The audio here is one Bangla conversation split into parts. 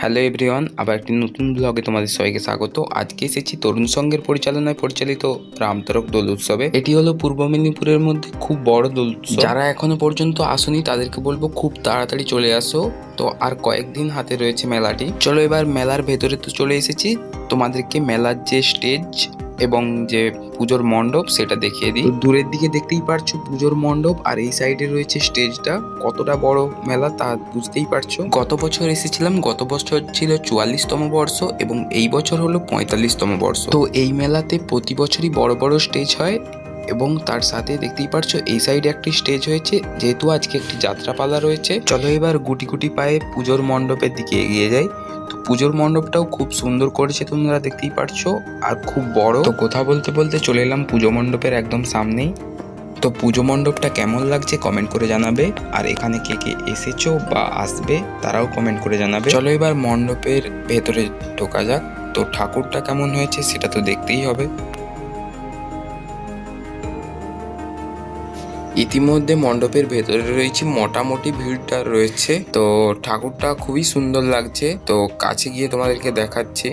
হ্যালো এভরিওয়ান, আবার একটি নতুন ব্লগে তোমাদের সবাইকে স্বাগত। আজকে এসেছি তরুণ সংঘের পরিচালনায় পরিচালিত রামতরক দোল উৎসবে। এটি হলো পূর্ব মেদিনীপুরের মধ্যে খুব বড় দোল উৎসব। যারা এখনও পর্যন্ত আসনি, তাদেরকে বলব খুব তাড়াতাড়ি চলে আসো। তো আর কয়েকদিন হাতে রয়েছে মেলাটি। চলো এবার মেলার ভেতরে তো চলে এসেছি। তোমাদেরকে মেলার যে স্টেজ এবং যে পুজোর মণ্ডপ সেটা দেখিয়ে দিই। দূরের দিকে দেখতেই পারছ পুজোর মণ্ডপ আর এই সাইডে রয়েছে স্টেজটা। কতটা বড় মেলা তা বুঝতেই পারছ। গত বছর এসেছিলাম, গত বছর ছিল চুয়াল্লিশতম বর্ষ এবং এই বছর হলো পঁয়তাল্লিশতম বর্ষ। তো এই মেলাতে প্রতি বছরই বড় বড় স্টেজ হয় এবং তার সাথে দেখতেই পারছ এই সাইডে একটি স্টেজ হয়েছে, যেহেতু আজকে একটি যাত্রাপালা রয়েছে। চলো এবার গুটি গুটি পায়ে পুজোর মণ্ডপের দিকে এগিয়ে তো পুজোর মণ্ডপটাও খুব সুন্দর করেছে তোমরা দেখতেই পারছ, আর খুব বড়। তো কথা বলতে বলতে চলে এলাম পুজো মণ্ডপের একদম সামনেই। তো পুজো মণ্ডপটা কেমন লাগছে কমেন্ট করে জানাবে, আর এখানে কে কে এসেছ বা আসবে তারাও কমেন্ট করে জানাবে। চলো এবার মণ্ডপের ভেতরে ঢোকা যাক। তো ঠাকুরটা কেমন হয়েছে সেটা তো দেখতেই হবে। ইতিমধ্যে মণ্ডপের ভেতরে রয়েছে মোটামুটি ভিড়টা রয়েছে। তো ঠাকুরটা খুবই সুন্দর লাগছে। তো কাছে গিয়ে তোমাদেরকে দেখাচ্ছি।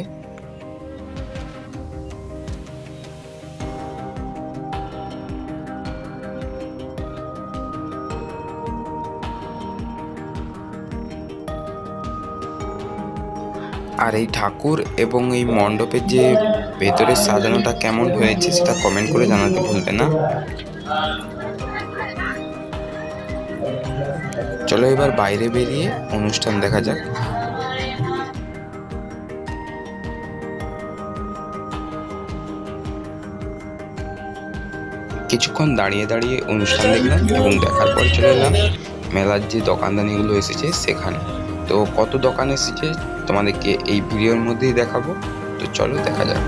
আর এই ঠাকুর এবং এই মণ্ডপের যে ভেতরের সাজানোটা কেমন হয়েছে, সেটা কমেন্ট করে জানাতে ভুলবে না। চলো এবার বাইরে বেরিয়ে অনুষ্ঠান দেখা যাক। কিছুক্ষণ দাঁড়িয়ে দাঁড়িয়ে অনুষ্ঠান দেখলাম এবং দেখার পর চলে এলাম। মেলার যে দোকানদানিগুলো এসেছে সেখানে। তো কত দোকান এসেছে তোমাদেরকে এই ভিডিওর মধ্যেই দেখাবো। তো চলো দেখা যাক।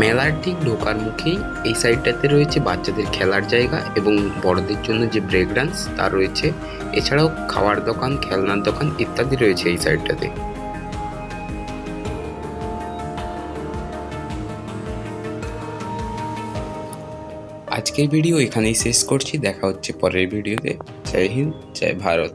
মেলার ঠিক ঢোকার মুখেই এই সাইডটাতে রয়েছে বাচ্চাদের খেলার জায়গা এবং বড়দের জন্য যে ব্রেক ডান্স তা রয়েছে। এছাড়াও খাওয়ার দোকান, খেলনার দোকান ইত্যাদি রয়েছে এই সাইডটাতে আজকের ভিডিও এখানেই শেষ করছি। দেখা হচ্ছে পরের ভিডিওতে জয় হিন্দ, জয় ভারত।